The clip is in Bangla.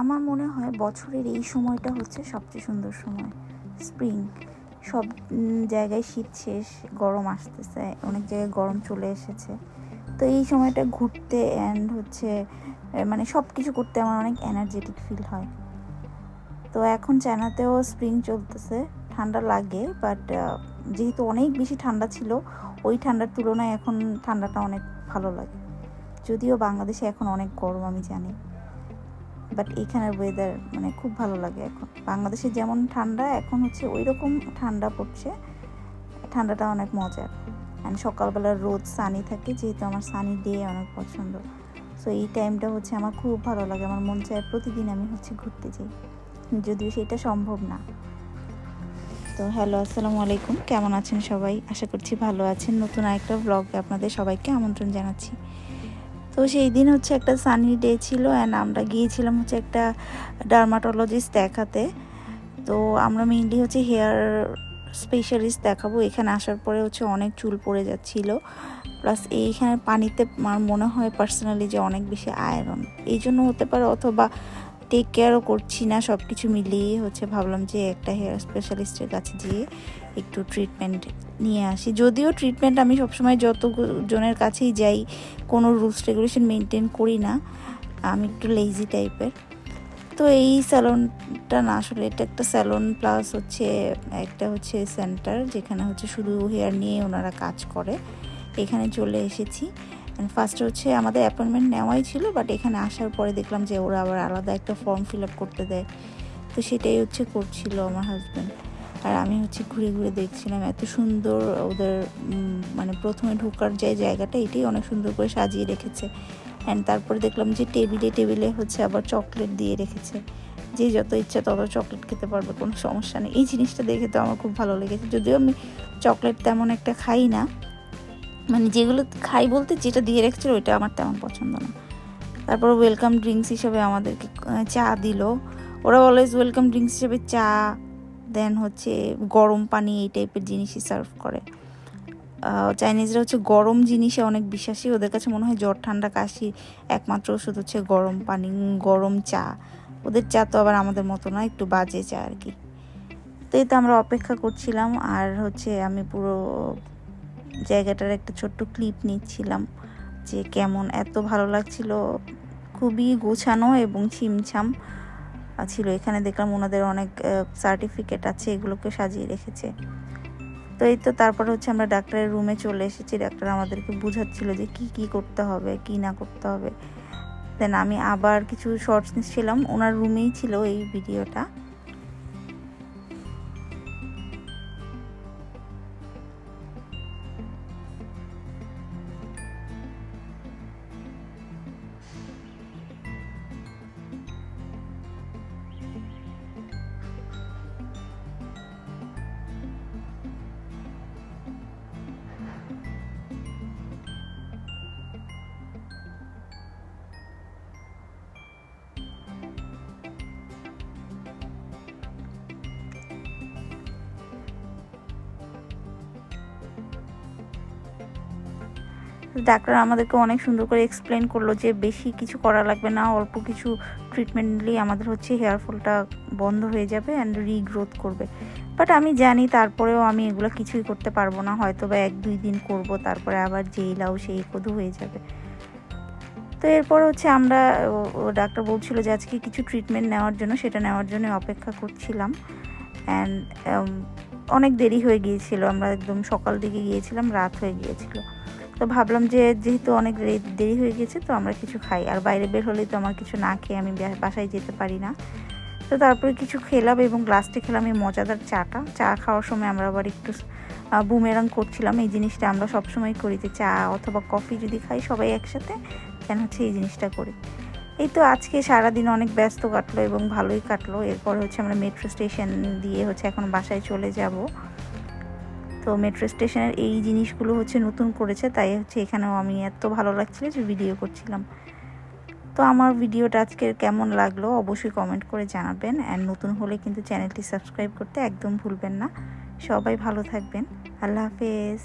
আমার মনে হয় বছরের এই সময়টা হচ্ছে সবচেয়ে সুন্দর সময়। স্প্রিং। সব জায়গায় শীত শেষ, গরম আসতেছে, অনেক জায়গায় গরম চলে এসেছে। তো এই সময়টা ঘুরতে অ্যান্ড হচ্ছে মানে সব কিছু করতে আমার অনেক এনার্জেটিক ফিল হয়। তো এখন চায়নাতেও স্প্রিং চলতেছে, ঠান্ডা লাগে বাট যেহেতু অনেক বেশি ঠান্ডা ছিল, ওই ঠান্ডার তুলনায় এখন ঠান্ডাটা অনেক ভালো লাগে। যদিও বাংলাদেশে এখন অনেক গরম, আমি জানি। বাট এখানের ওয়েদার মানে খুব ভালো লাগে এখন। বাংলাদেশে যেমন ঠান্ডা, এখন হচ্ছে ওই রকম ঠান্ডা পড়ছে। ঠান্ডাটা অনেক মজার। অ্যান্ড সকালবেলা রোদ সানি থাকে, যেহেতু আমার সানি ডে অনেক পছন্দ। সো এই টাইমটা হচ্ছে আমার খুব ভালো লাগে। আমার মন চায় প্রতিদিন আমি হচ্ছে ঘুরতে যাই। যদিও সেটা সম্ভব না। তো হ্যালো আসসালামু আলাইকুম। কেমন আছেন সবাই? আশা করছি ভালো আছেন। নতুন আরেকটা ব্লগে আপনাদের সবাইকে আমন্ত্রণ জানাচ্ছি। তো সেই দিন হচ্ছে একটা সানি ডে ছিল অ্যান্ড আমরা গিয়েছিলাম হচ্ছে একটা ডার্মাটোলজিস্ট দেখাতে। তো আমরা মেইনলি হচ্ছে হেয়ার স্পেশালিস্ট দেখাবো। এখানে আসার পরে হচ্ছে অনেক চুল পড়ে যাচ্ছিল। প্লাস এইখানে পানিতে আমার মনে হয় পার্সোনালি যে অনেক বেশি আয়রন এই জন্য হতে পারে অথবা টেক কেয়ারও করছি না সব কিছু মিলিয়ে হচ্ছে ভাবলাম যে একটা হেয়ার স্পেশালিস্টের কাছে গিয়ে একটু ট্রিটমেন্ট নিয়ে আসি। যদিও ট্রিটমেন্ট আমি সবসময় যত জনের কাছেই যাই, কোনো রুলস রেগুলেশন মেনটেন করি না। আমি একটু লেজি টাইপের তো এই স্যালনটা না, আসলে এটা একটা স্যালন প্লাস হচ্ছে একটা হচ্ছে সেন্টার যেখানে হচ্ছে শুধু হেয়ার নিয়ে ওনারা কাজ করে। এখানে চলে এসেছি। ফার্স্টে হচ্ছে আমাদের অ্যাপয়েন্টমেন্ট নেওয়াই ছিল বাট এখানে আসার পরে দেখলাম যে ওরা আবার আলাদা একটা ফর্ম ফিল আপ করতে দেয়। তো সেটাই হচ্ছে করছিল আমার হাজব্যান্ড আর আমি হচ্ছে ঘুরে ঘুরে দেখছিলাম এত সুন্দর ওদের মানে প্রথমে ঢোকার যে জায়গাটা, এটাই অনেক সুন্দর করে সাজিয়ে রেখেছে। অ্যান্ড তারপরে দেখলাম যে টেবিলে টেবিলে হচ্ছে আবার চকলেট দিয়ে রেখেছে। যে যত ইচ্ছা তত চকলেট খেতে পারবে, কোনো সমস্যা নেই। এই জিনিসটা দেখে তো আমার খুব ভালো লেগেছে। যদিও আমি চকলেট তেমন একটা খাই না মানে যেগুলো খাই বলতে যেটা দিয়ে রেখেছিল ওইটা আমার তেমন পছন্দ না। তারপর ওয়েলকাম ড্রিঙ্কস হিসেবে আমাদেরকে চা দিল। ওরা অলওয়েজ ওয়েলকাম ড্রিঙ্কস হিসেবে চা দেন হচ্ছে গরম পানি এই টাইপের জিনিসই সার্ভ করে। চাইনিজরা হচ্ছে গরম জিনিসে অনেক বিশ্বাসী। ওদের কাছে মনে হয় জ্বর, ঠান্ডা, কাশি একমাত্র ওষুধ হচ্ছে গরম পানি, গরম চা। ওদের চা তো আবার আমাদের মতো না, একটু বাজে চা আর কি। তো এই তো আমরা অপেক্ষা করছিলাম, আর হচ্ছে আমি পুরো জায়গাটার একটা ছোট্ট ক্লিপ নিচ্ছিলাম যে কেমন এত ভালো লাগছিল। খুবই গোছানো এবং ছিমছাম। ছিল, এখানে দেখলাম ওনাদের অনেক সার্টিফিকেট আছে, এগুলোকে সাজিয়ে রেখেছে। তো এই তো তারপর হচ্ছে আমরা ডাক্তারের রুমে চলে এসেছি। ডাক্তার আমাদেরকে বুঝাচ্ছিল যে কি কি করতে হবে, কি না করতে হবে। দেন আমি আবার কিছু শর্টস নিচ্ছিলাম। ওনার রুমেই ছিল এই ভিডিওটা ডাক্তার আমাদেরকে অনেক সুন্দর করে এক্সপ্লেন করল যে বেশি কিছু করা লাগবে না, অল্প কিছু ট্রিটমেন্ট নিলেই আমাদের হচ্ছে হেয়ার ফলটা বন্ধ হয়ে যাবে অ্যান্ড রিগ্রোথ করবে। বাট আমি জানি তারপরেও আমি এগুলো কিছুই করতে পারব না হয়তো বা এক দুই দিন করব, তারপরে আবার যেই লাউ সেই কদু হয়ে যাবে। তো এরপর হচ্ছে আমরা ডাক্তার বলছিল যে আজকে কিছু ট্রিটমেন্ট নেওয়ার জন্য, সেটা নেওয়ার জন্য অপেক্ষা করছিলাম। অ্যান্ড অনেক দেরি হয়ে গিয়েছিল, আমরা একদম সকাল দিকে গিয়েছিলাম, রাত হয়ে গিয়েছিল। তো ভাবলাম যে যেহেতু অনেক দেরি হয়ে গেছে, তো আমরা কিছু খাই। আর বাইরে বের হলেই তো আমার কিছু না খেয়ে আমি বাসায় যেতে পারি না। তো তারপরে কিছু খেলাম এবং লাস্টে খেলাম এই মজাদার চাটা। চা খাওয়ার সময় আমরা আবার একটু বুমেরাং করছিলাম। এই জিনিসটা আমরা সবসময় করি যে চা অথবা কফি যদি খাই সবাই একসাথে কেন হচ্ছে এই জিনিসটা করি। এই তো আজকে সারাদিন অনেক ব্যস্ত কাটলো এবং ভালোই কাটলো। এরপর হচ্ছে আমরা মেট্রো স্টেশন দিয়ে হচ্ছে এখন বাসায় চলে যাব। তো মেট্রো স্টেশনের এই জিনিসগুলো হচ্ছে নতুন করেছে, তাই হচ্ছে এখানেও আমি এত ভালো লাগছিল যে ভিডিও করছিলাম। তো আমার ভিডিওটা আজকে কেমন লাগল অবশ্যই কমেন্ট করে জানাবেন। অ্যান্ড নতুন হলে কিন্তু চ্যানেলটি সাবস্ক্রাইব করতে একদম ভুলবেন না। সবাই ভালো থাকবেন। আল্লাহ হাফেজ।